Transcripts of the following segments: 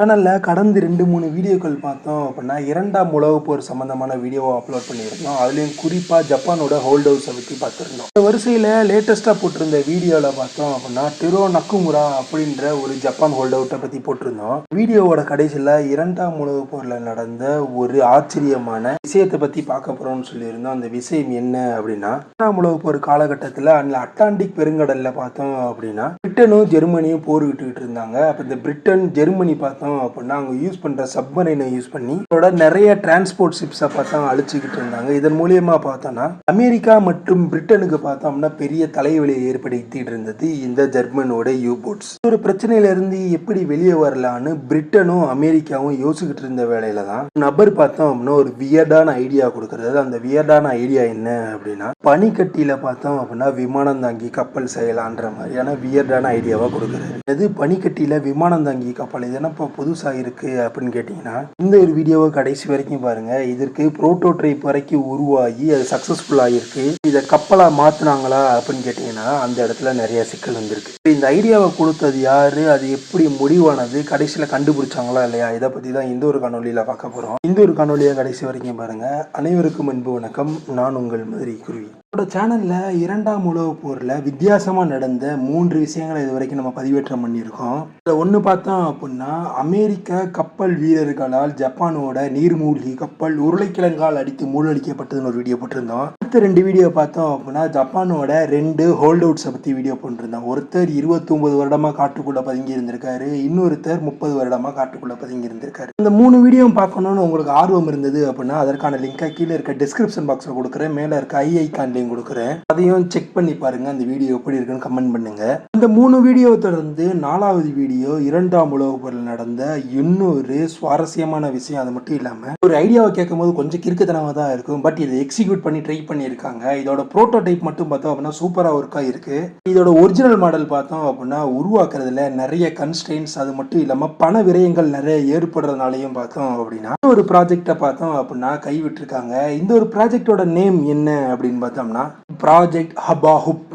சேனலில் கடந்த ரெண்டு மூணு வீடியோக்கள் பார்த்தோம் அப்படின்னா இரண்டாம் உலகப் போர் சம்மந்தமான வீடியோவை அப்லோட் பண்ணியிருந்தோம். அதுலேயும் குறிப்பாக ஜப்பானோட ஹோல்ட் ஹவுஸை பற்றி பார்த்துருந்தோம். இந்த வரிசையில் லேட்டஸ்ட்டாக போட்டிருந்த வீடியோவில் பார்த்தோம் அப்படின்னா டிரோ நக்குமுரா அப்படின்ற ஒரு ஜப்பான் ஹோல்ட் அவுட்டை பற்றி போட்டிருந்தோம். வீடியோவோட கடைசியில் இரண்டாம் உலகப் போரில் நடந்த ஒரு ஆச்சரியமான விஷயத்தை பற்றி பார்க்க போகிறோம்னு சொல்லியிருந்தோம். அந்த விஷயம் என்ன அப்படின்னா இரண்டாம் உலகப் போர் காலகட்டத்தில் அந்த அட்லாண்டிக் பெருங்கடலில் பார்த்தோம் அப்படின்னா பிரிட்டனும் ஜெர்மனியும் போர் விட்டுக்கிட்டு இருந்தாங்க. அப்போ இந்த பிரிட்டன் ஜெர்மனி பார்த்தோம் அப்படின்னா அவங்க யூஸ் பண்ணுற சப்மரைனை யூஸ் பண்ணி அதோட நிறைய டிரான்ஸ்போர்ட் ஷிப்ஸை பார்த்தா அழிச்சிக்கிட்டு இருந்தாங்க. இதன் மூலியமா பார்த்தோம்னா அமெரிக்கா மற்றும் பிரிட்டனுக்கு பார்த்தோம்னா பெரிய தலைவலியை ஏற்படுத்திட்டு இருந்தது இந்த ஜெர்மனோட யூ போட்ஸ் ஒரு பிரச்சனையிலிருந்து எப்படி வெளியே வரலான்னு பிரிட்டனும் அமெரிக்காவும் யோசிக்கிட்டு இருந்த வேலையில தான் நபர் பார்த்தோம் அப்படின்னா ஒரு வியர்டான ஐடியா கொடுக்கறது. அந்த வியர்டான ஐடியா என்ன அப்படின்னா பனிக்கட்டியில பார்த்தோம் அப்படின்னா விமானம் தாங்கி கப்பல் செய்யலான்ற மாதிரியான வியர்டான ஐடியாவாக கொடுக்குறாரு எது பனிக்கட்டியில விமானம் தாங்கி கப்பல். இது இப்போ புதுசாக இருக்குது அப்படின்னு கேட்டிங்கன்னா இந்த ஒரு வீடியோவை கடைசி வரைக்கும் பாருங்கள் இதற்கு புரோட்டோடைப் வரைக்கும் உருவாகி அது சக்ஸஸ்ஃபுல் ஆகிருக்கு இதை கப்பலாக மாற்றினாங்களா அப்படின்னு கேட்டிங்கன்னா அந்த இடத்துல நிறைய சிக்கல் வந்திருக்கு. இந்த ஐடியாவை கொடுத்தது யார்? அது எப்படி முடிவானது? கடைசியில் கண்டுபிடிச்சாங்களா இல்லையா? இதை பற்றி தான் இந்த ஒரு காணொலியில் பார்க்க போகிறோம் இந்த ஒரு காணொலியை கடைசி வரைக்கும் பாருங்கள் அனைவருக்கும் அன்பு வணக்கம். நான் உங்கள் மதுரை குருவி என்னோட சேனலில் இரண்டாம் உலகப் போரில் வித்தியாசமாக நடந்த மூன்று விஷயங்களை இது வரைக்கும் நம்ம பதிவேற்றம் பண்ணியிருக்கோம். இதில் ஒன்று பார்த்தோம் அப்படின்னா அமெரிக்க கப்பல் வீரர்களால் ஜப்பானோட நீர்மூழ்கி கப்பல் உருளைக்கிழங்கால் அடித்து மூழ்கடிக்கப்பட்டதுன்னு ஒரு வீடியோ போட்டிருந்தோம். அடுத்த ரெண்டு வீடியோ பார்த்தோம் அப்படின்னா ஜப்பானோட ரெண்டு ஹோல்ட் அவுட்ஸை பற்றி வீடியோ போட்டிருந்தோம் ஒருத்தர் இருபத்தொம்பது வருடமாக காட்டுக்குள்ளே பதுங்கி இருந்திருக்காரு இன்னொருத்தர் முப்பது வருடமாக காட்டுக்குள்ளே பதுங்கி இருந்திருக்காரு. இந்த மூணு வீடியோ பார்க்கணும்னு உங்களுக்கு ஆர்வம் இருந்தது அப்படின்னா அதற்கான லிங்கை கீழே இருக்க டிஸ்கிரிப்ஷன் பாக்ஸில் கொடுக்குறேன். மேலே இருக்க ஐ ஐக்கான் லிங்க் கொடுக்குறேன். அதையும் செக் பண்ணி பாருங்க. அந்த வீடியோ எப்படி இருக்குன்னு கமெண்ட் பண்ணுங்க. இந்த மூணு வீடியோ தொடர்ந்து நாலாவது வீடியோ இரண்டாம் உலக போரில் நடந்த இன்னொரு சுவாரஸ்யமான விஷயம். அது மட்டும் இல்லாமல் ஒரு ஐடியாவை கேட்கும் போது கொஞ்சம் கிறுக்குத்தனமாக தான் இருக்கும். பட் இதை எக்ஸிக்யூட் பண்ணி ட்ரை பண்ணி பண்ணியிருக்காங்க. இதோட ப்ரோட்டோடைப் மட்டும் பார்த்தோம் அப்படின்னா சூப்பராக ஒர்க்காக இருக்கு. இதோட ஒரிஜினல் மாடல் பார்த்தோம் அப்படின்னா உருவாக்குறதுல நிறைய கன்ஸ்டெயின்ஸ் அது மட்டும் இல்லாமல் பண விரயங்கள் நிறைய ஏற்படுறதுனாலையும் பார்த்தோம் அப்படின்னா ஒரு ப்ராஜெக்டை பார்த்தோம் அப்படின்னா கைவிட்டிருக்காங்க. இந்த ஒரு ப்ராஜெக்டோட நேம் என்ன அப்படின்னு பார்த்தோம்னா ப்ராஜெக்ட் ஹபா ஹுப்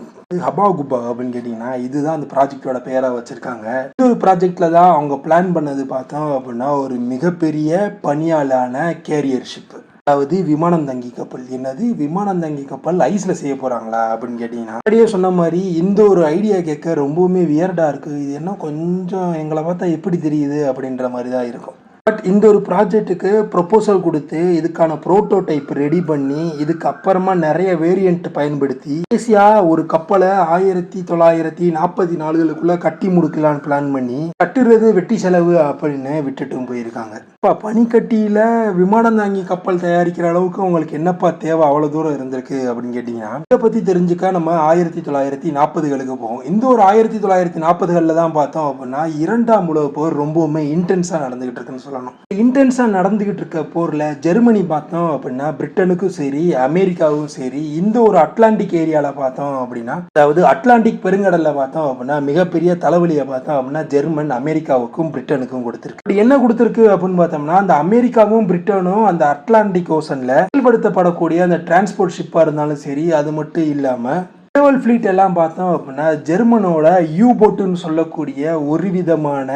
ஹபா குபா அப்படின்னு கேட்டிங்கன்னா இதுதான் அந்த ப்ராஜெக்டோட பேராக வச்சுருக்காங்க. இந்த ஒரு ப்ராஜெக்டில் தான் அவங்க பிளான் பண்ணது பார்த்தோம் அப்படின்னா ஒரு மிகப்பெரிய பணியாளான கேரியர்ஷிப்பு அதாவது விமானம் தங்கி கப்பல். என்னது? விமானம் தங்கி கப்பல் ஐஸில் செய்ய போகிறாங்களா அப்படின்னு கேட்டிங்கன்னா அப்படியே சொன்ன மாதிரி இந்த ஒரு ஐடியா கேட்க ரொம்பவுமே வியர்டாக இருக்குது இது என்ன கொஞ்சம் எங்களை பார்த்தா எப்படி தெரியுது அப்படின்ற மாதிரி தான் இருக்கும். பட் இந்த ஒரு ப்ராஜெக்ட்டுக்கு ப்ரொப்போசல் கொடுத்து இதுக்கான ப்ரோட்டோடைப் ரெடி பண்ணி இதுக்கு அப்புறமா நிறைய வேரியண்ட் பயன்படுத்தி ஈஸியாக ஒரு கப்பலை ஆயிரத்தி தொள்ளாயிரத்தி நாற்பத்தி நாலுகளுக்குள்ள கட்டி முடிக்கலான்னு பிளான் பண்ணி கட்டுறது வெட்டி செலவு அப்படின்னு விட்டுட்டும் போயிருக்காங்க. இப்போ பனிக்கட்டியில் விமானம் தாங்கி கப்பல் தயாரிக்கிற அளவுக்கு உங்களுக்கு என்னப்பா தேவை? அவ்வளோ தூரம் இருந்திருக்கு அப்படின்னு கேட்டிங்கன்னா இதை பற்றி தெரிஞ்சுக்க நம்ம ஆயிரத்தி தொள்ளாயிரத்தி நாற்பதுகளுக்கு போவோம். இந்த ஒரு ஆயிரத்தி தொள்ளாயிரத்தி நாற்பதுகளில் தான் பார்த்தோம் அப்படின்னா இரண்டாம் உலக போர் ரொம்பவுமே இன்டென்ஸாக நடந்துகிட்டு இருக்குன்னு சொல்லணும். இன்டென்ஸாக நடந்துக்கிட்டு இருக்க போரில் ஜெர்மனி பார்த்தோம் அப்படின்னா பிரிட்டனுக்கும் சரி அமெரிக்காவும் சரி இந்த ஒரு அட்லாண்டிக் ஏரியாவில் பார்த்தோம் அப்படின்னா அதாவது அட்லாண்டிக் பெருங்கடலில் பார்த்தோம் அப்படின்னா மிகப்பெரிய தலைவலியை பார்த்தோம் அப்படின்னா ஜெர்மன் அமெரிக்காவுக்கும் பிரிட்டனுக்கும் கொடுத்துருக்கு. இப்படி என்ன கொடுத்துருக்கு அப்படின்னு பார்த்தோம்னா அந்த அமெரிக்காவும் பிரிட்டனும் அந்த அட்லாண்டிக் ஓசனில் செயல்படுத்தப்படக்கூடிய அந்த டிரான்ஸ்போர்ட் ஷிப்பாக இருந்தாலும் சரி அது மட்டும் இல்லாமல் நேவல் ஃப்ளீட் எல்லாம் பார்த்தோம் அப்படின்னா ஜெர்மனோட யூ போட்டுன்னு சொல்லக்கூடிய ஒரு விதமான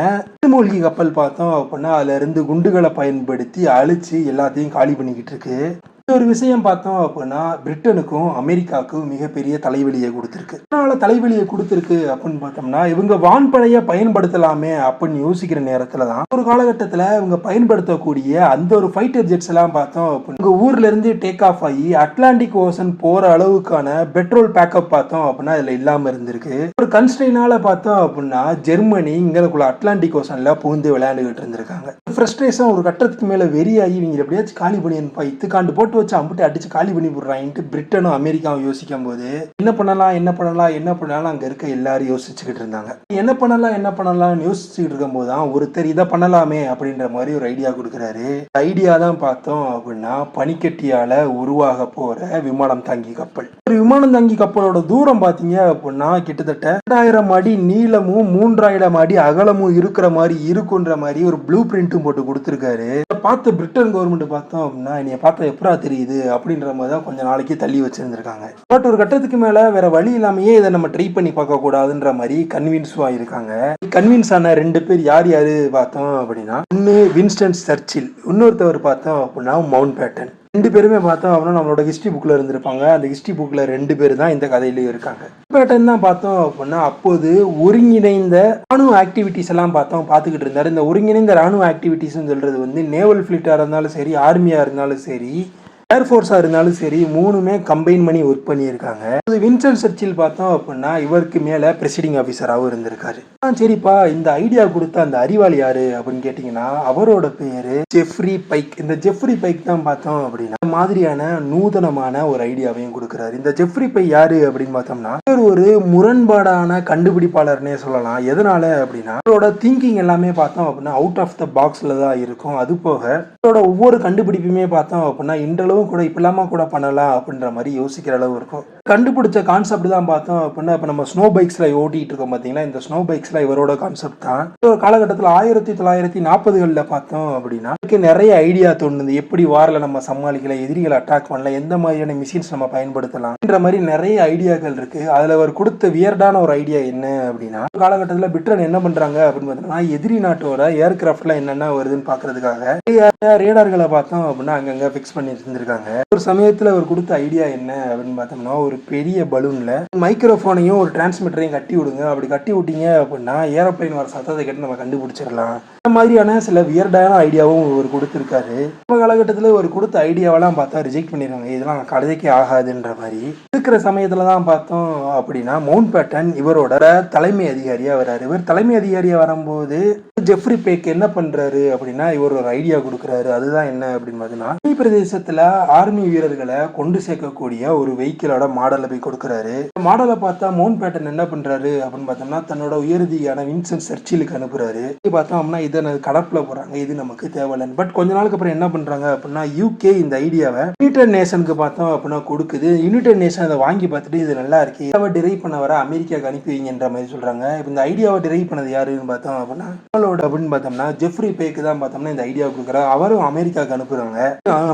மூழ்கி கப்பல் பார்த்தோம் அப்படின்னா அதுல இருந்து குண்டுகளை பயன்படுத்தி அழிச்சு எல்லாத்தையும் காலி பண்ணிக்கிட்டு இருக்கு. ஒரு விஷயம் பார்த்தோம் அப்படின்னா பிரிட்டனுக்கும் அமெரிக்காவுக்கும் மிகப்பெரிய தலைவலியை கொடுத்துருக்கு. அதனால தலைவலியை கொடுத்துருக்கு அப்படின்னு பார்த்தோம்னா இவங்க வான்படையை பயன்படுத்தலாமே அப்படின்னு யோசிக்கிற நேரத்தில் தான் ஒரு காலகட்டத்தில் இவங்க பயன்படுத்தக்கூடிய அந்த ஒரு ஃபைட்டர் ஜெட்ஸ் எல்லாம் பார்த்தோம் அப்படின்னா ஊர்ல இருந்து டேக் ஆஃப் ஆகி அட்லாண்டிக் ஓசன் போற அளவுக்கான பெட்ரோல் பேக்கப் பார்த்தோம் அப்படின்னா இதில் இல்லாம இருந்திருக்கு. ஒரு கன்ஸ்டைனால பார்த்தோம் அப்படின்னா ஜெர்மனி இங்களுக்குள்ள அட்லாண்டிக் ஓசன்ல புகுந்து விளையாண்டுகிட்டு இருந்திருக்காங்க. ஃப்ரஸ்ட்ரேஷன் ஒரு கட்டத்துக்கு மேல வெறியாகி இவங்க எப்படியாச்சும் காலி பண்ணி இத்துக்காண்டு போட்டு வச்சு அம்புட்டு அடிச்சு காலி பண்ணி போடுறாங்கன்ட்டு பிரிட்டனும் அமெரிக்காவும் யோசிக்கும் போது என்ன பண்ணலாம் என்ன பண்ணலாம் என்ன பண்ணலாம் அங்க இருக்க எல்லாரும் யோசிச்சுக்கிட்டு இருந்தாங்க. என்ன பண்ணலாம் என்ன பண்ணலாம்னு யோசிச்சுக்கிட்டு இருக்கும்போது தான் ஒருத்தர் இதை பண்ணலாமே அப்படின்ற மாதிரி ஒரு ஐடியா கொடுக்குறாரு. ஐடியா தான் பார்த்தோம் அப்படின்னா பனிக்கட்டியால உருவாக போற விமானம் தாங்கி கப்பல். ஒரு விமானம் தாங்கி கப்பலோட தூரம் பார்த்தீங்க அப்படின்னா கிட்டத்தட்ட ரெண்டாயிரம் அடி நீளமும் மூன்றாயிரம் அடி அகலமும் இருக்கிற மாதிரி இருக்குன்ற மாதிரி ஒரு ப்ளூ பிரிண்ட்டும் போட்டு கொடுத்துருக்காரு. பார்த்த பார்த்து பிரிட்டன் கவர்மெண்ட் பார்த்தோம் அப்படின்னா என்னைய பார்த்தா எப்படா தெரியுது அப்படின்ற மாதிரி தான் கொஞ்சம் நாளைக்கு தள்ளி வச்சுருந்துருக்காங்க. பட் ஒரு கட்டத்துக்கு மேலே வேற வழி இல்லாமையே இதை நம்ம ட்ரை பண்ணி பார்க்க கூடாதுன்ற மாதிரி கன்வின்ஸும் ஆயிருக்காங்க கன்வின்ஸ் ஆன ரெண்டு பேர் யார் யார் பார்த்தோம் அப்படின்னா ஒன்று வின்ஸ்டன் சர்ச்சில் இன்னொருத்தவர் பார்த்தோம் அப்படின்னா மவுண்ட் பேட்டன். ரெண்டு பேருமே பார்த்தோம் அப்படின்னா நம்மளோட ஹிஸ்ட்ரி புக்கில் இருந்திருப்பாங்க. அந்த ஹிஸ்ட்ரி புக்கில் ரெண்டு பேர் தான் இந்த கதையிலையும் இருக்காங்க. பேட்டன் தான் பார்த்தோம் அப்படின்னா அப்போது ஒருங்கிணைந்த ராணுவ ஆக்டிவிட்டிஸ் எல்லாம் பார்த்தோம் பார்த்துக்கிட்டு இருந்தார். இந்த ஒருங்கிணைந்த ராணுவ ஆக்டிவிட்டிஸ்னு சொல்கிறது வந்து நேவல் ஃப்ளீட்டாக இருந்தாலும் சரி ஆர்மியாக இருந்தாலும் சரி ஏர்ஃபோர்ஸாக இருந்தாலும் சரி மூணுமே கம்பைன் பண்ணி ஒர்க் பண்ணியிருக்காங்க. அது வின்சன் சர்ச்சில் பார்த்தோம் அப்படின்னா இவருக்கு மேலே பிரசிடிங் ஆஃபீஸராகவும் இருந்திருக்காரு. ஆ சரிப்பா இந்த ஐடியா கொடுத்த அந்த அறிவாளி யாரு அப்படின்னு கேட்டிங்கன்னா அவரோட பேர் ஜெஃப்ரி பைக் இந்த ஜெஃப்ரி பைக் தான் பார்த்தோம் அப்படின்னா மாதிரியான நூதனமான ஒரு ஐடியாவையும் கொடுக்குறாரு. இந்த ஜெஃப்ரி பை யாரு அப்படின்னு பார்த்தோம்னா இவர் ஒரு முரண்பாடான கண்டுபிடிப்பாளர்னே சொல்லலாம். எதனால அப்படின்னா அவரோட திங்கிங் எல்லாமே பார்த்தோம் அப்படின்னா அவுட் ஆஃப் த பாக்ஸில் தான் இருக்கும். அது போக அவரோட ஒவ்வொரு கண்டுபிடிப்புமே பார்த்தோம் அப்படின்னா அளவு கூட இப்படிலாமா கூட பண்ணலாம் அப்படின்ற மாதிரி யோசிக்கிற அளவு இருக்கும். கண்டுபிடிச்ச கான்செப்ட் தான் பார்த்தோம் அப்படின்னா இப்போ நம்ம ஸ்னோ பைக்ஸில் ஓட்டிகிட்டு இருக்கோம் பார்த்தீங்கன்னா இந்த ஸ்னோ பைக்ஸில் இவரோட கான்செப்ட் தான். ஒரு காலகட்டத்தில் ஆயிரத்தி தொள்ளாயிரத்தி நாற்பதுகளில் பார்த்தோம் அப்படின்னா இதுக்கு நிறைய ஐடியா தோணுது. எப்படி வாரில் நம்ம சமாளிக்கலாம் எதிரிகளை அட்டாக் பண்ணலாம் எந்த மாதிரியான மிஷின்ஸ் நம்ம பயன்படுத்தலாம் என்ற மாதிரி நிறைய ஐடியாக்கள் இருக்குது அதில் அவர் கொடுத்த வியர்டான ஒரு ஐடியா என்ன அப்படின்னா ஒரு காலகட்டத்தில் பிட்ரன் என்ன பண்ணுறாங்க அப்படின்னு பார்த்தோம்னா எதிரி நாட்டோட ஏர்கிராஃப்ட்ல என்னென்ன வருதுன்னு பார்க்கறதுக்காக ரேடார்களை பார்த்தோம் அப்படின்னா அங்கங்கே ஃபிக்ஸ் பண்ணி இருந்திருக்காங்க. ஒரு சமயத்தில் அவர் கொடுத்த ஐடியா என்ன அப்படின்னு பார்த்தோம்னா ஒரு பெரிய பலூன்ல. மைக்ரோஃபோனையும் ஒரு டிரான்ஸ்மிட்டரையும் கட்டி விடுங்க. அப்படி கட்டி விட்டீங்க அப்படின்னா ஏரோப்ளைன் வர சத்தத்தை கேட்டு நம்ம கண்டுபிடிச்சிடலாம். இந்த மாதிரியான சில வியர்டான ஐடியாவும் அவர் கொடுத்துருக்காரு. நம்ம காலகட்டத்தில் ஒரு கொடுத்த ஐடியாவெல்லாம் பார்த்தா ரிஜெக்ட் பண்ணிடுவாங்க இதெல்லாம் கதைக்கே ஆகாதுன்ற மாதிரி. இருக்கிற சமயத்தில் தான் பார்த்தோம் அப்படின்னா மவுண்ட் பேட்டன் இவரோட தலைமை அதிகாரியாக வராரு. இவர் தலைமை அதிகாரியாக வரும்போது ஜெஃப்ரி பேக் என்ன பண்ணுறாரு அப்படின்னா இவர் ஒரு ஐடியா கொடுக்குறாரு. அதுதான் என்ன அப்படின்னு பார்த்தீங்கன்னா பிரதேசத்தில் ஆர்மி வீரர்களை கொண்டு சேர்க்கக்கூடிய ஒரு வெஹிக்கிளோட மாடலை போய் கொடுக்குறாரு. மாடலை பார்த்தா மவுண்ட் பேட்டன் என்ன பண்ணுறாரு அப்படின்னு பார்த்தோம்னா தன்னோட உயர்தியான வின்சென்ட் சர்ச்சிலுக்கு அனுப்புறாரு. இது பார்த்தோம் அப்படின்னா இதை நான் கடப்பில் போறாங்க இது நமக்கு தேவையில்லைன்னு. பட் கொஞ்ச நாளுக்கு அப்புறம் என்ன பண்றாங்க அப்படின்னா யூகே இந்த ஐடியாவை யுனைடெட் நேஷனுக்கு பார்த்தோம் அப்படின்னா கொடுக்குது. யுனைடெட் நேஷன் அதை வாங்கி பார்த்துட்டு இது நல்லா இருக்கு. ஐடியாவை டிரைவ் பண்ண வர அமெரிக்காவுக்கு அனுப்பி வைங்கன்ற மாதிரி சொல்றாங்க. இப்போ இந்த ஐடியாவை டிரைவ் பண்ணது யாருன்னு பார்த்தோம் அப்படின்னா நம்மளோட அப்படின்னு பார்த்தோம்னா ஜெஃப்ரி பேக்கு தான் பார்த்தோம்னா இந்த ஐடியா கொடுக்குறாரு. அவரும் அமெரிக்காவுக்கு அனுப்புறாங்க.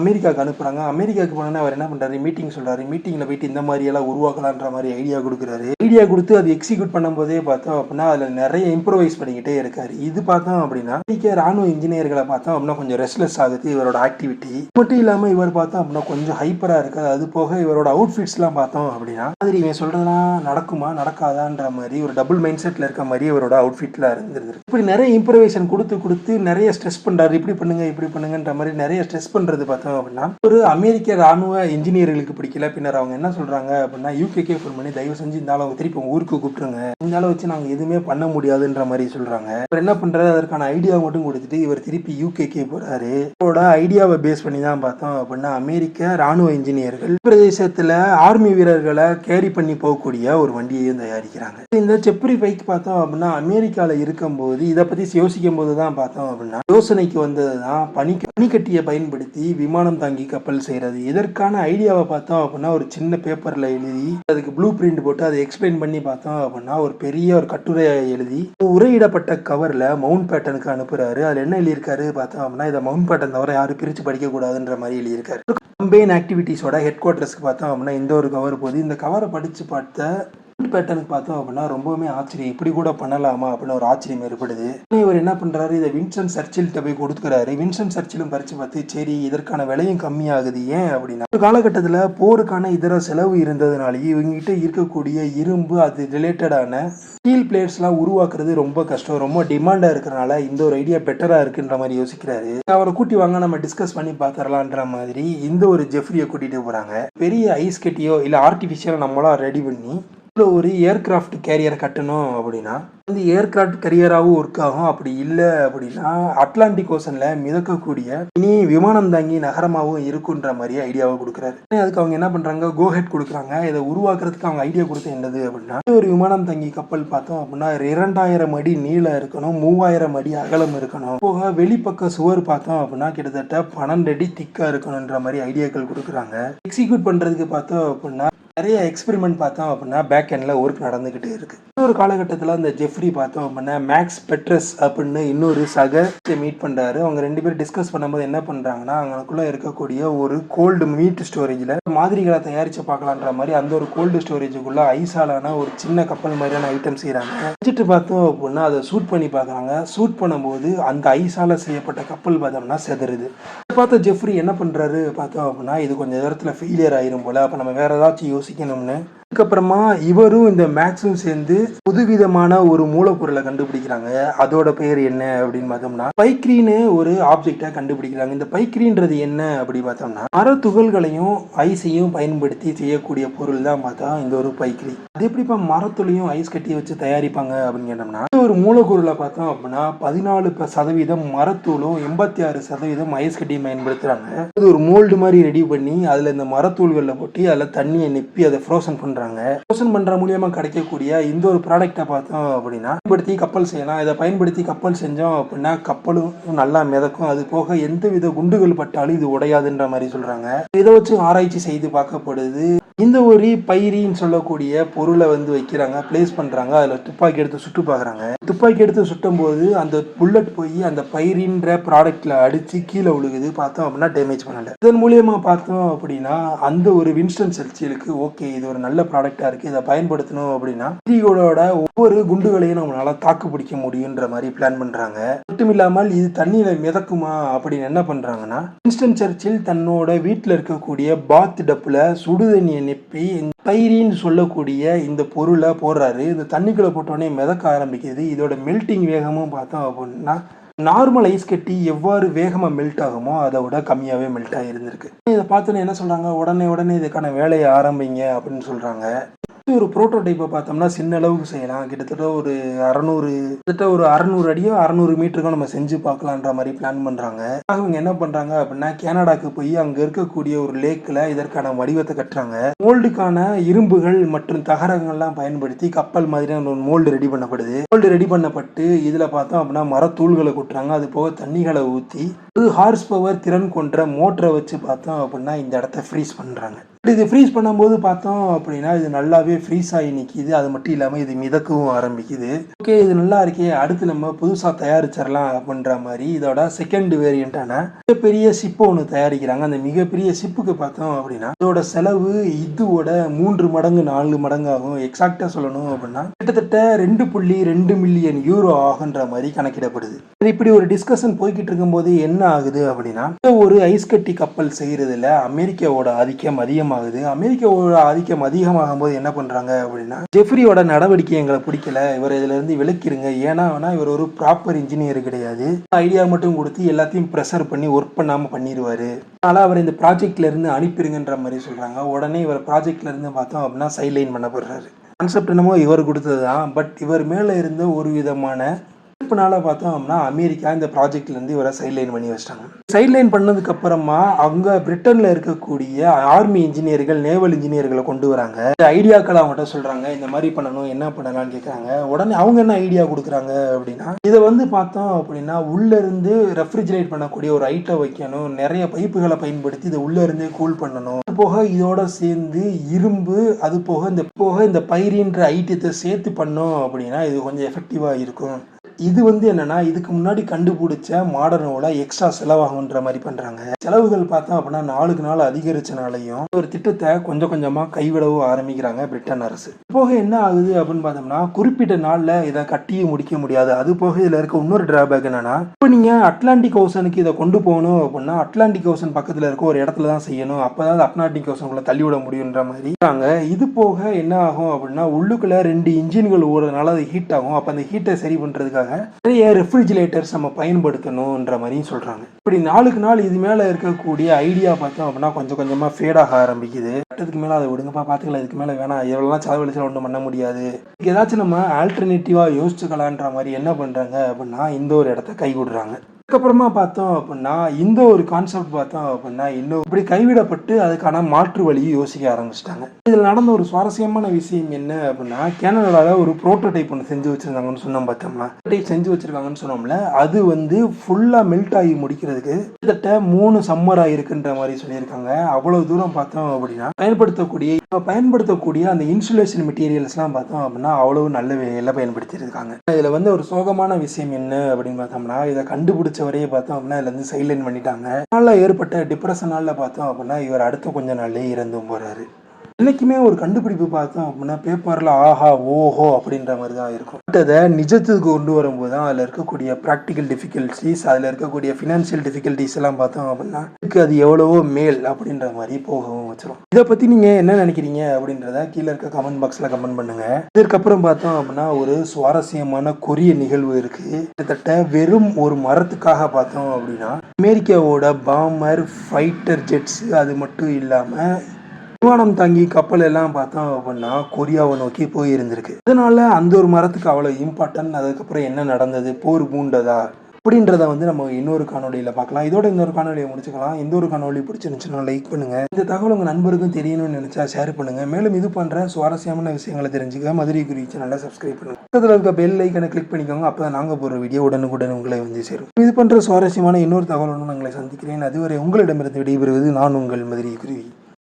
அமெரிக்காவுக்கு அனுப்புறாங்க. அமெரிக்காவுக்கு போனோன்னா அவர் என்ன பண்ணுறாரு மீட்டிங் சொல்கிறாரு மீட்டிங்கில் போயிட்டு இந்த மாதிரி எல்லாம் உருவாக்கலான்ற மாதிரி ஐடியா கொடுக்குறாரு. ஐடியா கொடுத்து அது எக்ஸிக்யூட் பண்ணும்போதே பார்த்தோம் அப்படின்னா அதுல நிறைய இம்ப்ரூவைஸ் பண்ணிக்கிட்டே இருக்காரு. இது பார்த்தோம் அப்படின்னா அமெரிக்க ராணுவ இன்ஜினியர்களை பார்த்தோம் அப்படின்னா கொஞ்சம் ரெஸ்ட்லெஸ் ஆகுது இவரோட ஆக்டிவிட்டி மட்டும் இல்லாமல் இவர் பார்த்தோம் அப்படின்னா கொஞ்சம் ஹைப்பராக இருக்குது அது போக இவரோட அவுட்ஃபிட்ஸ்லாம் பார்த்தோம் அப்படின்னா மாதிரி இவன் சொல்கிறதுலாம் நடக்குமா நடக்காதான்ற மாதிரி ஒரு டபுள் மைண்ட் செட்டில் இருக்க மாதிரி இவரோட அவுட்ஃபிட்ல இருந்திருக்கு இப்படி நிறைய இம்ப்ரவேஷன் கொடுத்து கொடுத்து நிறைய ஸ்ட்ரெஸ் பண்ணுறாரு இப்படி பண்ணுங்க இப்படி பண்ணுங்கன்ற மாதிரி நிறைய ஸ்ட்ரெஸ் பண்ணுறது பார்த்தோம் அப்படின்னா ஒரு அமெரிக்க ராணுவ இன்ஜினியர்களுக்கு பிடிக்கல. பின்னர் அவங்க என்ன சொல்கிறாங்க அப்படின்னா யூகேகே ஃபோன் பண்ணி தயவு செஞ்சு இந்த ஆளை திருப்பி ஊருக்கு கூப்பிட்டுருங்க. இந்த அளவு வச்சு நாங்கள் எதுவுமே பண்ண முடியாதுன்ற மாதிரி சொல்கிறாங்க இப்போ என்ன பண்ணுறது அதற்கான ஐடியா மட்டும் கொடுத்துட்டு இவர் திருப்பி யூகேக்கே போகிறாரு இவரோட ஐடியாவை பேஸ் பண்ணி தான் பார்த்தோம் அப்படின்னா அமெரிக்க ராணுவ இன்ஜினியர்கள் பிரதேசத்தில் ஆர்மி வீரர்களை கேரி பண்ணி போகக்கூடிய ஒரு வண்டியையும் தயாரிக்கிறாங்க. இந்த செப்ரி பைக் பார்த்தோம் அப்படின்னா அமெரிக்காவில் இருக்கும்போது இதை பத்தி யோசிக்கும் போது தான் பார்த்தோம் அப்படின்னா யோசனைக்கு வந்தது தான் பனி பனிக்கட்டியை பயன்படுத்தி விமானம் தாங்கி கப்பல் செய்யறது. இதற்கான ஐடியாவை பார்த்தோம் அப்படின்னா ஒரு சின்ன பேப்பர்ல எழுதி அதுக்கு ப்ளூ பிரிண்ட் போட்டு அதை எக்ஸ்பிளைன் பண்ணி பார்த்தோம் அப்படின்னா ஒரு பெரிய ஒரு கட்டுரையை எழுதி உரையிடப்பட்ட கவர்ல மவுண்ட் பேட்டனுக்கு அனுப்புறாரு. அதுல என்ன எழுதியிருக்காரு பார்த்தோம் அப்படின்னா இதை மவுண்ட் பேட்டன் தவிர யாரும் பிரிச்சு படிக்க கூடாதுன்ற மாதிரி எழுதியிருக்காரு. கம்பெயின் ஆக்டிவிட்டீஸோட ஹெட் குவார்ட்டர்ஸ்க்கு பார்த்தோம் அப்படின்னா இந்த ஒரு கவர் போகுது இந்த கவரை படிச்சு பார்த்த பேட்டர்னுக்கு பார்த்தோம் அப்படின்னா ரொம்பவுமே ஆச்சரியம். இப்படி கூட பண்ணலாமா அப்படின்னு ஒரு ஆச்சரியம் ஏற்படுது. இவர் என்ன பண்ணுறாரு இதை வின்சன் சர்ச்சில்கிட்ட போய் கொடுக்குறாரு வின்சன் சர்ச்சிலும் பறிச்சு பார்த்து சரி இதற்கான விலையும் கம்மியாகுது. ஏன்? அப்படின்னா ஒரு காலகட்டத்தில் போருக்கான இதர செலவு இருந்ததுனாலேயே இவங்ககிட்ட இருக்கக்கூடிய இரும்பு அது ரிலேட்டடான ஸ்டீல் பிளேட்ஸ்லாம் உருவாக்குறது ரொம்ப கஷ்டம். ரொம்ப டிமாண்டாக இருக்கிறனால இந்த ஒரு ஐடியா பெட்டராக இருக்குன்ற மாதிரி யோசிக்கிறாரு. அவரை கூட்டி வாங்க நம்ம டிஸ்கஸ் பண்ணி பார்த்துடலான்ற மாதிரி இந்த ஒரு ஜெஃப்ரியை கூட்டிகிட்டு போகிறாங்க பெரிய ஐஸ் கட்டியோ இல்லை ஆர்டிஃபிஷியலாக நம்மளாம் ரெடி பண்ணி இதில் ஒரு ஏர்கிராஃப்ட் கேரியர் கட்டணும் அப்படின்னா வந்து ஏர்கிராஃப்ட் கேரியராகவும் ஒர்க் ஆகும். அப்படி இல்லை அப்படின்னா அட்லாண்டிக் ஓசனில் மிதக்கக்கூடிய இனி விமானம் தாங்கி நகரமாகவும் இருக்குன்ற மாதிரி ஐடியாவை கொடுக்குறாரு. அதுக்கு அவங்க என்ன பண்ணுறாங்க கோஹெட் கொடுக்குறாங்க. இதை உருவாக்குறதுக்கு அவங்க ஐடியா கொடுத்து என்னது அப்படின்னா ஒரு விமானம் தாங்கி கப்பல் பார்த்தோம் அப்படின்னா இரண்டாயிரம் அடி நீளம் இருக்கணும் மூவாயிரம் அடி அகலம் இருக்கணும். போக வெளிப்பக்க சுவர் பார்த்தோம் அப்படின்னா கிட்டத்தட்ட பன்னெண்டு அடி திக்காக இருக்கணுன்ற மாதிரி ஐடியாக்கள் கொடுக்குறாங்க. எக்ஸிக்யூட் பண்ணுறதுக்கு பார்த்தோம் அப்படின்னா நிறைய எக்ஸ்பெரிமெண்ட் பார்த்தோம் அப்படின்னா பேக் எண்டில் ஒர்க் நடந்துக்கிட்டே இருக்கு. இன்னொரு காலகட்டத்தில் அந்த ஜெஃப்ரி பார்த்தோம் அப்படின்னா மேக்ஸ் பெட்ரஸ் அப்படின்னு இன்னொரு சக மீட் பண்ணுறாரு அவங்க ரெண்டு பேரும் டிஸ்கஸ் பண்ணும்போது என்ன பண்ணுறாங்கன்னா அவங்களுக்குள்ள இருக்கக்கூடிய ஒரு கோல்டு மீட் ஸ்டோரேஜில் மாதிரிகளை தயாரித்து பார்க்கலான்ற மாதிரி அந்த ஒரு கோல்டு ஸ்டோரேஜுக்குள்ள ஐசாலான ஒரு சின்ன கப்பல் மாதிரியான ஐட்டம் செய்கிறாங்க வச்சுட்டு பார்த்தோம் அப்படின்னா அதை சூட் பண்ணி பார்க்குறாங்க. சூட் பண்ணும்போது அந்த ஐஸால செய்யப்பட்ட கப்பல் பார்த்தோம்னா செதறுது. பார்த்தா ஜெஃப்ரி என்ன பண்ணுறாரு பார்த்தோம் அப்படின்னா இது கொஞ்சம் நேரத்தில் ஃபெயிலியர் ஆயிரும் போல். அப்போ நம்ம வேறு ஏதாச்சும் யோசிக்கணும்னு அதுக்கப்புறமா இவரும் இந்த மேக்ஸும் சேர்ந்து புதுவிதமான ஒரு மூலப்பொருளை கண்டுபிடிக்கிறாங்க. அதோட பெயர் என்ன அப்படின்னு பார்த்தோம்னா பைக்ரீனு ஒரு ஆப்ஜெக்டை கண்டுபிடிக்கிறாங்க. இந்த பைக்ரீன்றது என்ன அப்படி பார்த்தோம்னா மர துகள்களையும் ஐஸையும் பயன்படுத்தி செய்யக்கூடிய பொருள் தான் பார்த்தா இந்த ஒரு பைக்ரி அது எப்படிப்பா மரத்துலையும் ஐஸ் கட்டி வச்சு தயாரிப்பாங்க அப்படின்னு கேட்டோம்னா ஒரு மூலப்பொருளை பார்த்தோம் அப்படின்னா பதினாலு ப- சதவீதம் மரத்தூளும் எண்பத்தி ஆறு சதவீதம் ஐஸ் கட்டியும் பயன்படுத்துறாங்க. அது ஒரு மோல்டு மாதிரி ரெடி பண்ணி அதுல இந்த மரத்தூள்களில் போட்டு அதில் தண்ணியை நிப்பி அதை ஃப்ரோசன் பண்ணுறாங்க ஃப்ரோசன் பண்ற மூலியமாக கிடைக்கக்கூடிய இந்த ஒரு ப்ராடக்ட்டை பார்த்தோம் அப்படின்னா பயன்படுத்தி கப்பல் செய்யலாம். இதை பயன்படுத்தி கப்பல் செஞ்சோம் அப்படின்னா கப்பலும் நல்லா மிதக்கும். அது போக எந்த வித குண்டுகள் பட்டாலும் இது உடையாதுன்ற மாதிரி சொல்றாங்க. இதை வச்சு ஆராய்ச்சி செய்து பார்க்கப்படுது. இந்த ஒரு பைரின்னு சொல்லக்கூடிய பொருளை வந்து வைக்கிறாங்க பிளேஸ் பண்றாங்க. அதில் துப்பாக்கி எடுத்து சுட்டு பார்க்கறாங்க. துப்பாக்கி எடுத்து சுட்டும் போது அந்த புல்லட் போய் அந்த பைரின்ற ப்ராடக்டில் அடித்து கீழே விழுகுது. பார்த்தோம் அப்படின்னா டேமேஜ் பண்ணலை. இதன் மூலியமாக பார்த்தோம் அப்படின்னா அந்த ஒரு வின்ஸ்டன் சர்ச்சிலுக்கு ஓகே இது ஒரு நல்ல ப்ராடக்டாக இருக்கு. இதை பயன்படுத்தணும் அப்படின்னா இந்தியோட ஒவ்வொரு குண்டுகளையும் நம்மளால தாக்கு பிடிக்க முடியுன்ற மாதிரி பிளான் பண்றாங்க. மட்டும் இல்லாமல் இது தண்ணியில் மிதக்குமா அப்படின்னு என்ன பண்றாங்கன்னா வின்ஸ்டன் சர்ச்சில் தன்னோட வீட்டில் இருக்கக்கூடிய பாத் டப்புல சுடு தண்ணியை நெப்பி பைரின்னு சொல்லக்கூடிய இந்த பொருளை போடுறாரு. இந்த தண்ணிக்குள்ள போட்டோடனே மிதக்க ஆரம்பிக்குது. இதோட மெல்ட்டிங் வேகமும் பார்த்தோம் அப்படின்னா நார்மல் ஐஸ் கட்டி எவ்வாறு வேகமாக மெல்ட் ஆகுமோ அதை விட கம்மியாகவே மெல்ட் ஆகிருந்திருக்கு இதை பார்த்தோன்னே என்ன சொல்கிறாங்க உடனே உடனே இதுக்கான வேலையை ஆரம்பிங்க அப்படின்னு சொல்கிறாங்க ஒரு ப்ரோட்டோடைப்பை பார்த்தோம்னா சின்ன அளவுக்கு செய்யலாம். கிட்டத்தட்ட ஒரு அறநூறு கிட்டத்தட்ட ஒரு அறநூறு அடியோ அறநூறு மீட்டருக்கும் நம்ம செஞ்சு பார்க்கலான்ற மாதிரி பிளான் பண்ணுறாங்க அவங்க என்ன பண்ணுறாங்க அப்படின்னா கனடாக்கு போய் அங்கே இருக்கக்கூடிய ஒரு லேக்கில் இதற்கான வடிவத்தை கட்டுறாங்க. மோல்டுக்கான இரும்புகள் மற்றும் தகரங்கள்லாம் பயன்படுத்தி கப்பல் மாதிரியான ஒரு மோல்டு ரெடி பண்ணப்படுது. மோல்டு ரெடி பண்ணப்பட்டு இதில் பார்த்தோம் அப்படின்னா மரத்தூள்களை கொட்டுறாங்க. அது போக தண்ணிகளை ஊற்றி ஒரு ஹார்ஸ் பவர் திறன் கொண்ட மோட்டரை வச்சு பார்த்தோம் அப்படின்னா இந்த இடத்த ஃப்ரீஸ் பண்ணுறாங்க இது ஃப்ரீஸ் பண்ணும்போது பார்த்தோம் அப்படின்னா இது நல்லாவே ஃப்ரீஸ் ஆகி நிற்கிது அது மட்டும் இல்லாமல் இது மிதக்கவும் ஆரம்பிக்குது. ஓகே இது நல்லா இருக்கே அடுத்து நம்ம புதுசாக தயாரிச்சிடலாம் அப்படின்ற மாதிரி இதோட செகண்ட் வேரியண்ட்டான மிகப்பெரிய சிப்பு ஒன்று தயாரிக்கிறாங்க. அந்த மிகப்பெரிய சிப்புக்கு பார்த்தோம் அப்படின்னா இதோட செலவு இதோட மூன்று மடங்கு நாலு மடங்கு ஆகும் எக்ஸாக்டாக சொல்லணும் அப்படின்னா கிட்டத்தட்ட ரெண்டு புள்ளி ரெண்டு மில்லியன் யூரோ ஆகுன்ற மாதிரி கணக்கிடப்படுது. இது இப்படி ஒரு டிஸ்கஷன் போய்கிட்டு இருக்கும்போது என்ன ஆகுது அப்படின்னா ஒரு ஐஸ் கட்டி கப்பல் செய்கிறதுல அமெரிக்காவோட ஆதிக்கம் அதிகமாகுது. அமெரிக்காவோட ஆதிக்கம் அதிகமாகும் போது என்ன பண்ணுறாங்க அப்படின்னா ஜெஃப்ரியோட நடவடிக்கை எங்களை பிடிக்கல. இவர் இதுல இருந்து விலக்கிருங்க. ஏன்னா இவர் ஒரு ப்ராப்பர் இன்ஜினியர் கிடையாது. ஐடியா மட்டும் கொடுத்து எல்லாத்தையும் ப்ரெஷர் பண்ணி ஒர்க் பண்ணாமல் பண்ணிடுவார் அதனால் அவர் இந்த ப்ராஜெக்ட்ல இருந்து அனுப்பிடுங்கன்ற மாதிரி சொல்கிறாங்க உடனே இவர் ப்ராஜெக்ட்ல இருந்து பார்த்தோம் அப்படின்னா சைட்லைன் பண்ணப்படுறாரு கான்செப்ட் என்னமோ இவர் கொடுத்தது தான் பட் இவர் மேலே இருந்த ஒரு விதமான எதிர்ப்புனால பார்த்தோம் அப்படின்னா அமெரிக்கா இந்த ப்ராஜெக்ட்லேருந்து இவரை சைட்லைன் பண்ணி வச்சிட்டாங்க. சைட்லைன் பண்ணதுக்கு அப்புறமா அவங்க பிரிட்டனில் இருக்கக்கூடிய ஆர்மி இன்ஜினியர்கள் நேவல் இன்ஜினியர்களை கொண்டு வராங்க. ஐடியாக்கள் ஐடியாக்களை அவங்ககிட்ட சொல்கிறாங்க இந்த மாதிரி பண்ணணும் என்ன பண்ணலாம்னு கேட்குறாங்க உடனே அவங்க என்ன ஐடியா கொடுக்குறாங்க அப்படின்னா இதை வந்து பார்த்தோம் அப்படின்னா உள்ளேருந்து இருந்து பண்ணக்கூடிய ஒரு ஐட்டை வைக்கணும். நிறைய பைப்புகளை பயன்படுத்தி இதை உள்ளேருந்தே கூல் பண்ணணும். அது போக இதோட சேர்ந்து இரும்பு அது போக இந்த போக இந்த பயிரின்ற ஐட்டியத்தை சேர்த்து பண்ணோம் அப்படின்னா இது கொஞ்சம் எஃபெக்டிவாக இருக்கும். இது வந்து என்னன்னா இதுக்கு முன்னாடி கண்டுபிடிச்ச மாடர்னோட எக்ஸ்ட்ரா செலவாகுன்ற மாதிரி பண்றாங்க. செலவுகள் பார்த்தோம் அப்படின்னா நாளுக்கு நாள் அதிகரிச்சனாலையும் ஒரு திட்டத்தை கொஞ்சம் கொஞ்சமா கைவிடவும் ஆரம்பிக்கிறாங்க பிரிட்டன் அரசு. இது போக என்ன ஆகுது அப்படின்னு பார்த்தோம்னா குறிப்பிட்ட நாள்ல இதை கட்டியும் முடிக்க முடியாது. அது போக இதுல இருக்க இன்னொரு டிராபேக் என்னன்னா இப்போ நீங்க அட்லாண்டிக் ஓசனுக்கு இதை கொண்டு போகணும் அப்படின்னா அட்லாண்டிக் ஓசன் பக்கத்துல இருக்க ஒரு இடத்துல தான் செய்யணும். அப்பதான் அது அட்லாண்டிக் ஓசனுக்குள்ள தள்ளி விட முடியுன்ற மாதிரி இது போக என்ன ஆகும் அப்படின்னா உள்ளுக்குள்ள ரெண்டு இன்ஜின்கள் ஓடுறதுனால அது ஹீட் ஆகும். அப்ப அந்த ஹீட்டை சரி பண்றதுக்காக நிறைய ரெஃப்ரிஜிரேட்டர்ஸ் நம்ம பயன்படுத்தணுன்ற மாதிரியும் சொல்கிறாங்க இப்படி நாளுக்கு நாள் இது மேலே இருக்கக்கூடிய ஐடியா பார்த்தோம் அப்படின்னா கொஞ்சம் கொஞ்சமாக ஃபேட் ஆக ஆரம்பிக்குது. கட்டத்துக்கு மேலே அதை விடுங்கப்பா பார்த்துக்கலாம் இதுக்கு மேலே வேணாம். எவ்வளோலாம் செலவழிச்சு ஒன்றும் பண்ண முடியாது. ஏதாச்சும் நம்ம ஆல்டர்னேட்டிவாக யோசிச்சுக்கலான்ற மாதிரி என்ன பண்ணுறாங்க அப்படின்னா இந்த ஒரு இடத்த கை விடுறாங்க அதுக்கப்புறமா பார்த்தோம் அப்படின்னா இந்த ஒரு கான்செப்ட் பார்த்தோம் அப்படின்னா இன்னும் இப்படி கைவிடப்பட்டு அதுக்கான மாற்று வழியை யோசிக்க ஆரம்பிச்சிட்டாங்க. இதில் நடந்த ஒரு சுவாரஸ்யமான விஷயம் என்ன அப்படின்னா கேனடாவில் ஒரு ப்ரோட்டோடைப் ஒன்று செஞ்சு வச்சுருந்தாங்கன்னு சொன்னோம் பார்த்தோம்னா டைப் செஞ்சு வச்சிருக்காங்கன்னு சொன்னோம்ல அது வந்து ஃபுல்லாக மெல்ட் ஆகி முடிக்கிறதுக்கு கிட்டத்தட்ட மூணு சம்மர் ஆகிருக்குன்ற மாதிரி சொல்லியிருக்காங்க. அவ்வளோ தூரம் பார்த்தோம் அப்படின்னா பயன்படுத்தக்கூடிய இப்போ பயன்படுத்தக்கூடிய அந்த இன்சுலேஷன் மெட்டீரியல்ஸ்லாம் பார்த்தோம் அப்படின்னா அவ்வளோ நல்ல வகையில் பயன்படுத்தியிருக்காங்க. இதில் வந்து ஒரு சோகமான விஷயம் என்ன அப்படின்னு பார்த்தோம்னா இதை கண்டுபிடிச்சவரையே பார்த்தோம் அப்படின்னா இதுல இருந்து பண்ணிட்டாங்க. அதனால ஏற்பட்ட டிப்ரெஷனால பார்த்தோம் அப்படின்னா இவர் அடுத்த கொஞ்ச நாள்லயே இறந்தும் போறாரு. என்னைக்குமே ஒரு கண்டுபிடிப்பு பார்த்தோம் அப்படின்னா பேப்பரில் ஆஹா ஓஹோ அப்படின்ற மாதிரி தான் இருக்கும். பட் அதை நிஜத்துக்கு கொண்டு வரும்போது தான் அதில் இருக்கக்கூடிய ப்ராக்டிக்கல் டிஃபிகல்ட்டிஸ் அதில் இருக்கக்கூடிய ஃபினான்ஷியல் டிஃபிகல்ட்டிஸ் எல்லாம் பார்த்தோம் அப்படின்னா இதுக்கு அது எவ்வளவோ மேல் அப்படின்ற மாதிரி போகவும் வச்சிடும் இதை பற்றி நீங்கள் என்ன நினைக்கிறீங்க அப்படின்றத கீழே இருக்க கமெண்ட் பாக்ஸில் கமெண்ட் பண்ணுங்க. இதற்கப்புறம் பார்த்தோம் அப்படின்னா ஒரு சுவாரஸ்யமான கொரிய நிகழ்வு இருக்குது கிட்டத்தட்ட வெறும் ஒரு மரத்துக்காக பார்த்தோம் அப்படின்னா அமெரிக்காவோட பாமர் ஃபைட்டர் ஜெட்ஸ் அது மட்டும் இல்லாமல் விமானம் தாங்கி கப்பல் எல்லாம் பார்த்தோம் அப்படின்னா கொரியாவை நோக்கி போயிருந்திருக்கு. அதனால அந்த ஒரு மரத்துக்கு அவ்வளோ இம்பார்ட்டன்ட் அதுக்கப்புறம் என்ன நடந்தது போர் பூண்டதா அப்படின்றத வந்து நம்ம இன்னொரு காணொலியில் பார்க்கலாம். இதோட இன்னொரு காணொலியை முடிச்சுக்கலாம். இந்த ஒரு காணொலி பிடிச்சிருந்துச்சுன்னா லைக் பண்ணுங்கள் இந்த தகவல் உங்கள் நண்பருக்கும் தெரியணும்னு நினைச்சா ஷேர் பண்ணுங்கள் மேலும் இது பண்ணுற சுவாரஸ்யமான விஷயங்களை தெரிஞ்சுக்க மதுரை குறி சேனலை சப்ஸ்கிரைப் பண்ணுங்கள் பக்கத்தில் இருக்க பெல் ஐக்கனை கிளிக் பண்ணிக்கோங்க. அப்போ தான் நாங்கள் போகிற வீடியோ உடனுக்குடன் உங்களை வந்து சேரும். இது பண்ணுற சுவாரஸ்யமான இன்னொரு தகவலுடன் உங்களை சந்திக்கிறேன். அதுவரை உங்களிடமிருந்து விடைபெறுவது நான் உங்கள் மதுரை குருவி.